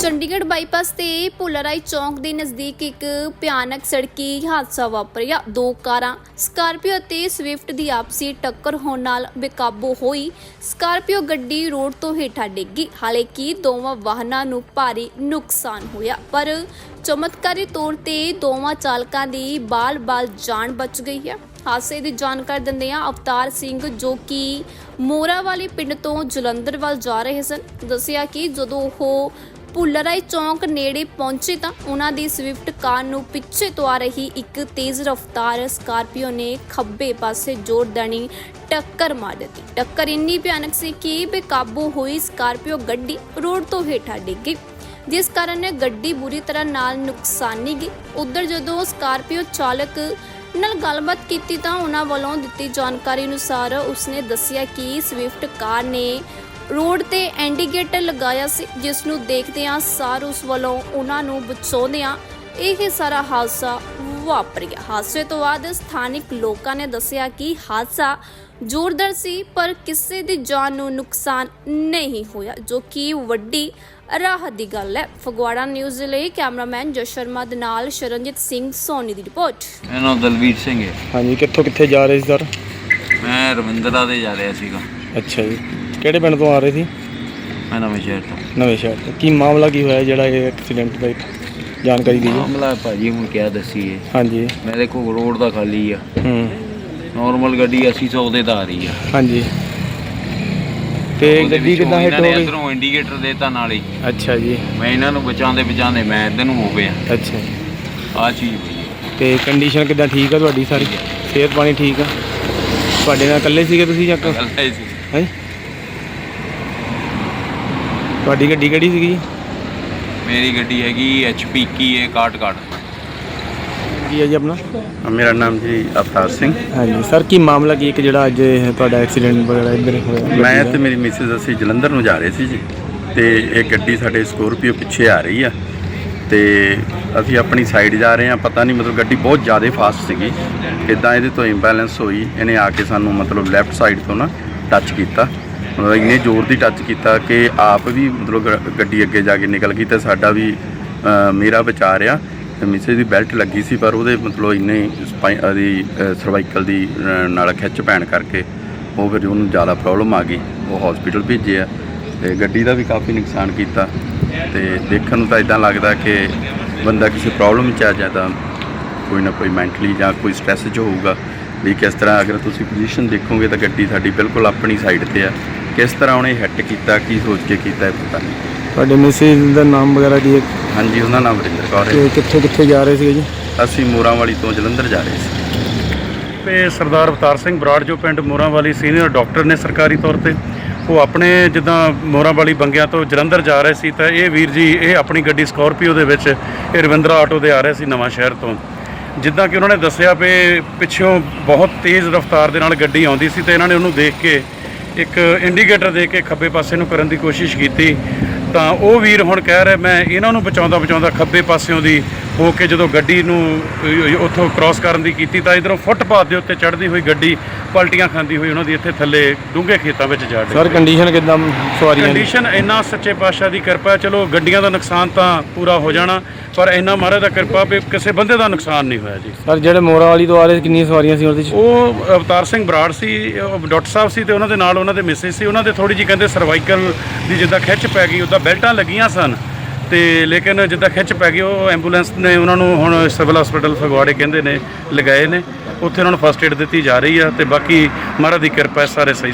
Chandigarh bypass ਤੇ ਭੁੱਲਰਾਈ ਚੌਂਕ ਦੇ ਨਜ਼ਦੀਕ ਇੱਕ ਭਿਆਨਕ ਸੜਕੀ ਹਾਦਸਾ ਵਾਪਰਿਆ। ਦੋ ਕਾਰਾਂ ਸਕਾਰਪੀਓ ਅਤੇ ਸਵਿਫਟ ਦੀ ਆਪਸੀ ਟੱਕਰ ਹੋਣ ਨਾਲ ਬੇਕਾਬੂ ਹੋਈ। ਸਕਾਰਪੀਓ ਗੱਡੀ ਰੋਡ ਤੋਂ ਹੇਠਾਂ ਡਿੱਗੀ ਹਾਲਾਂਕਿ ਦੋਵਾਂ ਵਾਹਨਾਂ ਨੂੰ ਭਾਰੀ ਨੁਕਸਾਨ ਹੋਇਆ, ਪਰ ਚਮਤਕਾਰੀ ਤੌਰ ਤੇ ਦੋਵਾਂ ਚਾਲਕਾਂ ਦੀ ਬਾਲ-ਬਾਲ ਜਾਨ ਬਚ ਗਈ ਹੈ। ਹਾਦਸੇ ਦੀ ਜਾਣਕਾਰੀ ਦਿੰਦਿਆਂ ਅਵਤਾਰ ਸਿੰਘ ਜੋ ਕਿ ਮੋਰਾ ਵਾਲੀ ਪਿੰਡ ਤੋਂ ਜਲੰਧਰ ਵੱਲ ਜਾ ਰਹੇ ਸਨ, ਦੱਸਿਆ ਕਿ ਜਦੋਂ ਉਹ ਭੁੱਲਰਾਈ ਚੌਂਕ ਨੇੜੇ ਪਹੁੰਚੇ ਤਾਂ ਉਹਨਾਂ ਦੀ ਸਵਿਫਟ ਕਾਰ ਨੂੰ ਪਿੱਛੇ ਤੋਂ ਆ ਰਹੀ ਇੱਕ ਤੇਜ਼ ਰਫ਼ਤਾਰ ਸਕਾਰਪੀਓ ਨੇ ਖੱਬੇ ਪਾਸੇ ਜ਼ੋਰਦਾਰੀ ਟੱਕਰ ਮਾਰ ਦਿੱਤੀ। ਟੱਕਰ ਇੰਨੀ ਭਿਆਨਕ ਸੀ ਕਿ ਬੇਕਾਬੂ ਹੋਈ ਸਕਾਰਪੀਓ ਗੱਡੀ ਰੋਡ ਤੋਂ ਹੇਠਾਂ ਡਿੱਗ ਗਈ। ਜਿਸ ਕਾਰਨ ਗੱਡੀ ਬੁਰੀ ਤਰ੍ਹਾਂ ਨਾਲ ਨੁਕਸਾਨੀ ਗਈ। ਉਧਰ ਜਦੋਂ ਸਕਾਰਪੀਓ ਚਾਲਕ ਨਾਲ ਗੱਲਬਾਤ ਕੀਤੀ ਤਾਂ ਉਹਨਾਂ ਵੱਲੋਂ ਦਿੱਤੀ ਜਾਣਕਾਰੀ ਅਨੁਸਾਰ ਉਸਨੇ ਦੱਸਿਆ ਕਿ ਸਵਿਫਟ ਕਾਰ ਨੇ ਰੋਡ ਤੇ ਇੰਡੀਕੇਟਰ ਲਗਾਇਆ ਸੀ ਜਿਸ ਨੂੰ ਦੇਖਦਿਆਂ ਸਾਰ ਉਸ ਵੱਲੋਂ ਉਹਨਾਂ ਨੂੰ ਬਚਾਉਂਦਿਆਂ ਇਹ ਸਾਰਾ ਹਾਦਸਾ ਵਾਪਰਿਆ ਹਾਦਸੇ ਤੋਂ ਬਾਅਦ ਸਥਾਨਿਕ ਲੋਕਾਂ ਨੇ ਦੱਸਿਆ ਕਿ ਹਾਦਸਾ ਜ਼ੋਰਦਾਰ ਸੀ ਪਰ ਕਿਸੇ ਦੀ ਜਾਨ ਨੂੰ ਨੁਕਸਾਨ ਨਹੀਂ ਹੋਇਆ ਜੋ ਕਿ ਵੱਡੀ ਰਾਹਤ ਦੀ ਗੱਲ ਹੈ। ਫਗਵਾੜਾ ਨਿਊਜ਼ ਲਈ ਕੈਮਰਾਮੈਨ ਜਸ ਸ਼ਰਮਾ ਦੇ ਨਾਲ ਸ਼ਰਨਜੀਤ ਸਿੰਘ ਸੋਨੀ ਦੀ ਰਿਪੋਰਟ। ਮੇਰਾ ਨਾਮ ਦਲਵੀਰ ਸਿੰਘ ਹੈ। ਹਾਂਜੀ ਕਿੱਥੋਂ ਕਿੱਥੇ ਜਾ ਰਹੇ ਸੀ ਸਰ? ਮੈਂ ਰਵਿੰਦਰਾ ਦੇ ਜਾ ਰਿਹਾ ਸੀਗਾ। ਅੱਛਾ ਜੀ। ਕਿਹੜੇ ਪਿੰਡ ਤੋਂ ਆ ਰਹੇ ਸੀ? ਮੈਂ ਨਵੇਂ ਸ਼ਹਿਰ ਤੋਂ। ਨਵੇਂ ਸ਼ਹਿਰ ਤੋਂ। ਕੀ ਮਾਮਲਾ ਕੀ ਹੋਇਆ ਜਿਹੜਾ ਇਹ ਐਕਸੀਡੈਂਟ ਦਾ ਇੱਕ ਜਾਣਕਾਰੀ ਦਿਓ? ਮਾਮਲਾ ਭਾਜੀ ਹੁਣ ਕਿਆ ਦੱਸੀਏ। ਹਾਂਜੀ। ਮੈਂ ਦੇਖੋ ਰੋਡ ਦਾ ਖਾਲੀ ਆ। ਹੂੰ। ਨਾਰਮਲ ਗੱਡੀ 80 ਦੇ ਤਾਂ ਆ ਰਹੀ ਆ। ਹਾਂਜੀ। ਤੇ ਗੱਡੀ ਕਿੱਦਾਂ ਹਿੱਟ ਹੋ ਗਈ? ਇੱਧਰੋਂ ਇੰਡੀਕੇਟਰ ਦੇਤਾ ਨਾਲ ਹੀ। ਅੱਛਾ ਜੀ। ਮੈਂ ਇਹਨਾਂ ਨੂੰ ਬਚਾਉਂਦੇ ਬਚਾਉਂਦੇ ਮੈਂ ਇੱਧਰ ਨੂੰ ਹੋ ਗਿਆ। ਅੱਛਾ ਆ ਚੀਜ਼। ਤੇ ਕੰਡੀਸ਼ਨ ਕਿੱਦਾਂ? ਠੀਕ ਆ ਤੁਹਾਡੀ ਸਾਰੀ? ਸਿਹਤ ਪਾਣੀ ਠੀਕ ਆ? ਤੁਹਾਡੇ ਨਾਲ ਇਕੱਲੇ ਸੀਗੇ ਤੁਸੀਂ ਜਾਂ ਸੀ। ਹੈਂ? ਤੁਹਾਡੀ ਗੱਡੀ ਕਿਹੜੀ ਸੀਗੀ ਮੇਰੀ ਗੱਡੀ ਹੈਗੀ HP ਕੀ ਕਾਟ ਕਾਟ ਕੀ ਹੈ ਜੀ ਆਪਣਾ? ਮੇਰਾ ਨਾਮ ਜੀ ਅਵਤਾਰ ਸਿੰਘ। ਹਾਂਜੀ ਸਰ ਕੀ ਮਾਮਲਾ ਕੀ ਇੱਕ ਜਿਹੜਾ ਅੱਜ ਇਹ ਤੁਹਾਡਾ ਐਕਸੀਡੈਂਟ ਵਗੈਰਾ ਇੱਧਰ ਹੋਇਆ ਮੈਂ? ਤੇ ਮੇਰੀ ਮਿਸਿਸ ਅਸੀਂ ਜਲੰਧਰ ਨੂੰ ਜਾ ਰਹੇ ਸੀ ਜੀ। ਤੇ ਇਹ ਗੱਡੀ ਸਾਡੇ ਸਕੋਰਪੀਓ ਪਿੱਛੇ ਆ ਰਹੀ ਆ। ਤੇ ਅਸੀਂ ਆਪਣੀ ਸਾਈਡ ਜਾ ਰਹੇ ਆ। ਪਤਾ ਨਹੀਂ ਮਤਲਬ ਗੱਡੀ ਬਹੁਤ ਜ਼ਿਆਦਾ ਫਾਸਟ ਸੀਗੀ। ਕਿੱਦਾਂ ਇਹਦੇ ਤੋਂ ਇੰਬੈਲੈਂਸ ਹੋਈ ਇਹਨੇ ਆ ਕੇ ਸਾਨੂੰ ਮਤਲਬ ਲੈਫਟ ਸਾਈਡ ਤੋਂ ਨਾ ਟੱਚ ਕੀਤਾ। ਮਤਲਬ ਇੰਨੇ ਜ਼ੋਰ ਦੀ ਟੱਚ ਕੀਤਾ ਕਿ ਆਪ ਵੀ ਮਤਲਬ ਗ- ਗੱਡੀ ਅੱਗੇ ਜਾ ਕੇ ਨਿਕਲ ਗਈ ਤੇ ਸਾਡਾ ਵੀ ਅ, ਮੇਰਾ ਵਿਚਾਰ ਆ ਤੇ ਮਿਸਿਸ ਦੀ ਬੈਲਟ ਲੱਗੀ ਸੀ ਪਰ ਉਹਦੇ ਮਤਲਬ ਇੰਨੇ ਸਪਾਈ ਦੀ ਸਰਵਾਈਕਲ ਦੀ ਅ, ਨਾਲ ਖਿੱਚ ਪੈਣ ਕਰਕੇ ਉਹ ਫਿਰ ਉਹਨੂੰ ਜ਼ਿਆਦਾ ਪ੍ਰੋਬਲਮ ਆ ਗਈ। ਉਹ ਹਸਪੀਟਲ ਭੇਜਿਆ ਆ ਤੇ ਗੱਡੀ ਦਾ ਵੀ ਕਾਫੀ ਨੁਕਸਾਨ ਕੀਤਾ ਤੇ ਦੇਖਣ ਨੂੰ ਤਾਂ ਇਦਾਂ ਲੱਗਦਾ ਕਿ ਬੰਦਾ ਕਿਸੇ ਪ੍ਰੋਬਲਮ 'ਚ ਆ ਜਾਂਦਾ ਕੋਈ ਨਾ ਕੋਈ ਮੈਂਟਲੀ ਜਾਂ ਕੋਈ ਸਟ੍ਰੈਸ 'ਚ ਹੋਊਗਾ ਵੀ ਕਿਸ ਤਰ੍ਹਾਂ ਅਗਰ ਤੁਸੀਂ ਪੋਜੀਸ਼ਨ ਦੇਖੋਗੇ ਤਾਂ ਗੱਡੀ ਸਾਡੀ ਬਿਲਕੁਲ ਆਪਣੀ ਸਾਈਡ ਤੇ ਆ। ਕਿਸ ਤਰ੍ਹਾਂ ਉਹਨੇ ਹਿੱਟ ਕੀਤਾ ਕੀ ਸੋਚ ਕੇ ਕੀਤਾ ਇਹ ਪਤਾ ਨਹੀਂ। ਤੁਹਾਡੇ ਮਿਸਿਸ ਦਾ ਨਾਮ ਵਗੈਰਾ ਕੀ ਹੈ? ਹਾਂਜੀ ਉਹਨਾਂ ਨਾਮ ਵਰਿੰਦਰ ਕੌਰ ਹੈ। ਤੇ ਕਿੱਥੋਂ ਕਿੱਥੇ ਜਾ ਰਹੇ ਸੀਗੇ ਜੀ? ਅਸੀਂ ਮੋਰਾਂ ਵਾਲੀ ਤੋਂ ਜਲੰਧਰ ਜਾ ਰਹੇ ਸੀ। ਤੇ ਸਰਦਾਰ ਅਵਤਾਰ ਸਿੰਘ ਬਰਾੜ ਜੋ ਪਿੰਡ ਮੋਰਾਂ ਵਾਲੀ ਸੀਨੀਅਰ ਡਾਕਟਰ ਨੇ ਸਰਕਾਰੀ ਤੌਰ ਤੇ ਉਹ ਆਪਣੇ ਜਿੱਦਾਂ ਮੋਰਾਂ ਵਾਲੀ ਬੰਗਿਆਂ ਤੋਂ ਜਲੰਧਰ ਜਾ ਰਹੇ ਸੀ ਤਾਂ ਇਹ ਵੀਰ ਜੀ ਇਹ ਆਪਣੀ ਗੱਡੀ ਸਕਾਰਪੀਓ ਦੇ ਵਿੱਚ ਇਹ ਰਵਿੰਦਰਾ ਆਟੋ ਦੇ ਆ ਰਹੇ ਸੀ ਨਵਾਂ ਸ਼ਹਿਰ ਤੋਂ। ਜਿੱਦਾਂ ਕਿ ਉਹਨਾਂ ਨੇ ਦੱਸਿਆ ਵੀ ਪਿੱਛੋਂ ਬਹੁਤ ਤੇਜ਼ ਰਫ਼ਤਾਰ ਦੇ ਨਾਲ ਗੱਡੀ ਆਉਂਦੀ ਸੀ ਤੇ ਇਹਨਾਂ ਨੇ ਉਹਨੂੰ ਦੇਖ ਕੇ ਇੱਕ ਇੰਡੀਕੇਟਰ ਦੇ ਕੇ ਖੱਬੇ ਪਾਸੇ ਨੂੰ ਕਰਨ ਦੀ ਕੋਸ਼ਿਸ਼ ਕੀਤੀ, ਤਾਂ ਉਹ ਵੀਰ ਹੁਣ ਕਹਿ ਰਿਹਾ, ਮੈਂ ਇਹਨਾਂ ਨੂੰ ਬਚਾਉਂਦਾ ਬਚਾਉਂਦਾ ਖੱਬੇ ਪਾਸਿਓਂ ਦੀ ਹੋ ਕੇ ਜਦੋਂ ਗੱਡੀ ਨੂੰ ਉੱਥੋਂ ਕ੍ਰਾਸ ਕਰਨ ਦੀ ਕੀਤੀ ਤਾਂ ਇਧਰੋਂ ਫੁੱਟਪਾਥ ਦੇ ਉੱਤੇ ਚੜ੍ਹਦੀ ਹੋਈ ਗੱਡੀ ਪਲਟੀਆਂ ਖਾਂਦੀ ਹੋਈ ਉਹਨਾਂ ਦੀ ਇੱਥੇ ਥੱਲੇ ਡੂੰਘੇ ਖੇਤਾਂ ਵਿੱਚ ਜਾ ਡਿੱਗੀ। ਸਰ ਕੰਡੀਸ਼ਨ ਕਿੱਦਾਂ? ਸਵਾਰੀਆਂ ਦੀ? ਕੰਡੀਸ਼ਨ ਇੰਨਾ ਸੱਚੇ ਪਾਤਸ਼ਾਹ ਦੀ ਕਿਰਪਾ ਚਲੋ ਗੱਡੀਆਂ ਦਾ ਨੁਕਸਾਨ ਤਾਂ ਪੂਰਾ ਹੋ ਜਾਣਾ ਪਰ ਇੰਨਾ ਮਹਾਰਾਜ ਦਾ ਕਿਰਪਾ ਵੀ ਕਿਸੇ ਬੰਦੇ ਦਾ ਨੁਕਸਾਨ ਨਹੀਂ ਹੋਇਆ ਜੀ। ਸਰ ਜਿਹੜੇ ਮੋਰਾ ਵਾਲੀ ਤੋਂ ਆ ਰਹੇ ਕਿੰਨੀਆਂ ਸਵਾਰੀਆਂ ਸੀ ਉਹਦੇ ਚ? ਉਹ ਅਵਤਾਰ ਸਿੰਘ ਬਰਾੜ ਸੀ ਡਾਕਟਰ ਸਾਹਿਬ ਸੀ ਤੇ ਉਹਨਾਂ ਦੇ ਨਾਲ ਉਹਨਾਂ ਦੇ ਮਿਸਿਸ ਸੀ ਉਹਨਾਂ ਦੇ ਥੋੜੀ ਜੀ ਕਹਿੰਦੇ ਸਰਵਾਈਕਲ ਦੀ ਜਿੱਦਾਂ ਖਿੱਚ ਪੈ ਗਈ ਉਹਦਾ ਬੈਲਟਾਂ ਲੱਗੀਆਂ ਸਨ। ਤੇ ਲੇਕਿਨ ਜਿੱਦਾਂ ਖਿੱਚ ਪੈ ਗਈ, ਉਹ ਐਂਬੂਲੈਂਸ ਨੇ ਉਹਨਾਂ ਨੂੰ ਹੁਣ ਸਿਵਲ ਹਸਪੀਟਲ ਫਗਵਾੜੇ ਕਹਿੰਦੇ ਨੇ, ਲਗਾਏ ਨੇ। ਉੱਥੇ ਉਹਨਾਂ ਨੂੰ ਫਸਟ ਏਡ ਦਿੱਤੀ ਜਾ ਰਹੀ ਆ ਤੇ ਬਾਕੀ ਮਹਾਰਾਜ ਦੀ ਕਿਰਪਾ ਹੈ, ਸਾਰੇ ਸਹੀ